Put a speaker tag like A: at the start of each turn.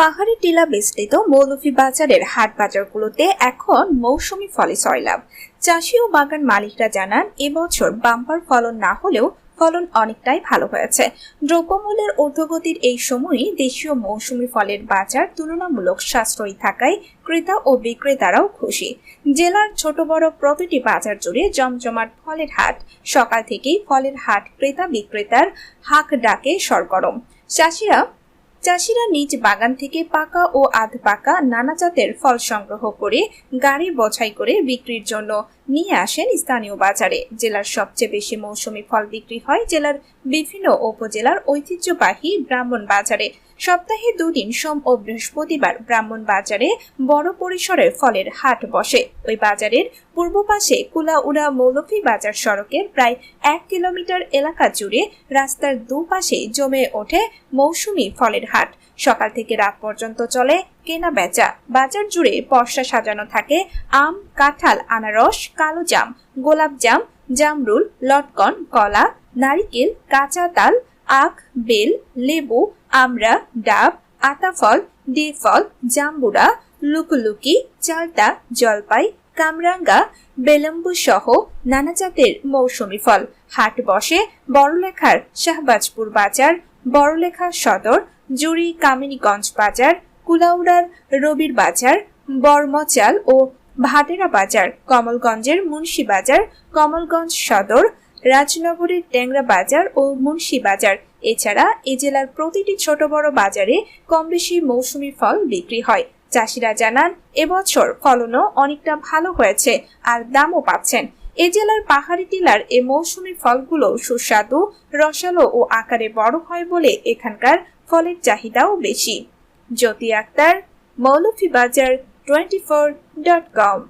A: পাহাড়ি টিলা বিস্তৃত মৌলভী বাজারের হাট বাজারগুলোতে এখন মৌসুমি ফলে সয়লাভ চাষি ও বাগান মালিকরা জানান, এবছর বাম্পার ফলন না হলেও ফলন অনেকটাই ভালো হয়েছে। দ্রব্যমূল্যের ঊর্ধ্বগতির এই সময়ই দেশীয় মৌসুমি ফলের বাজার তুলনামূলক সাশ্রয়ী থাকায় ক্রেতা ও বিক্রেতারাও খুশি। জেলার ছোট বড় প্রতিটি বাজার জুড়ে জমজমাট ফলের হাট। সকাল থেকেই ফলের হাট ক্রেতা বিক্রেতার হাক ডাকে সরগরম। চাষিরা চাষিরা নিজ বাগান থেকে পাকা ও আধ পাকা নানা জাতের ফল সংগ্রহ করে গাড়ি বছাই করে বিক্রির জন্য নিয়ে আসেন স্থানীয় বাজারে। জেলার সবচেয়ে বেশি মৌসুমি ফল বিক্রি হয় জেলার বিভিন্ন উপজেলার ঐতিহ্যবাহী ব্রাহ্মণ বাজারে। সপ্তাহে দুদিন সোম ও বৃহস্পতিবার ব্রাহ্মণ বাজারে বড় পরিসরে ফলের হাট বসে। ওই বাজারের পূর্ব পাশে কুলাউড়া মৌলভী বাজার সড়কের প্রায় এক কিলোমিটার এলাকা জুড়ে রাস্তার দুপাশে জমে ওঠে মৌসুমি ফলের হাট। সকাল থেকে রাত পর্যন্ত চলে কেনা বেচা। বাজার জুড়ে পর্সা সাজানো থাকে। আম, কাঁঠাল, আনারস, কালো জাম, গোলাপ জাম, জামরুল, লটকন, কলা, নারিকেল, কাঁচা তাল, আখ, বেল, লেবু, আমড়া, ডাব, আতাফল ফল জাম্বুরা, লুকুলুকি, চালতা, জলপাই কামরাঙ্গা, বেলম্বু সহ নানা জাতের মৌসুমি ফল। হাট বসে বড়লেখার শাহবাজপুর বাজার, বড়লেখা সদর, জুড়ি কামিনীগঞ্জ বাজার, কুলাউড়ার রবির বাজার, বর্মচাল ও ভাটেরা বাজার, কমলগঞ্জের মুন্সি বাজার, কমলগঞ্জ সদর, রাজনগরের ট্যাংরা বাজার ও মুন্সি বাজার। এছাড়া এ জেলার প্রতিটি ছোট বড় বাজারে কম বেশি মৌসুমি ফল বিক্রি হয়। চাষিরা জানান, এবছর ফলনও অনেকটা ভালো হয়েছে আর দামও পাচ্ছেন। এ জেলার পাহাড়ি টিলার এ মৌসুমি ফলগুলো সুস্বাদু, রসালো ও আকারে বড় হয় বলে এখানকার ফলের চাহিদাও বেশি। জ্যোতি আক্তার মৌলফি বাজার টোয়েন্টি ফোর ডট কম।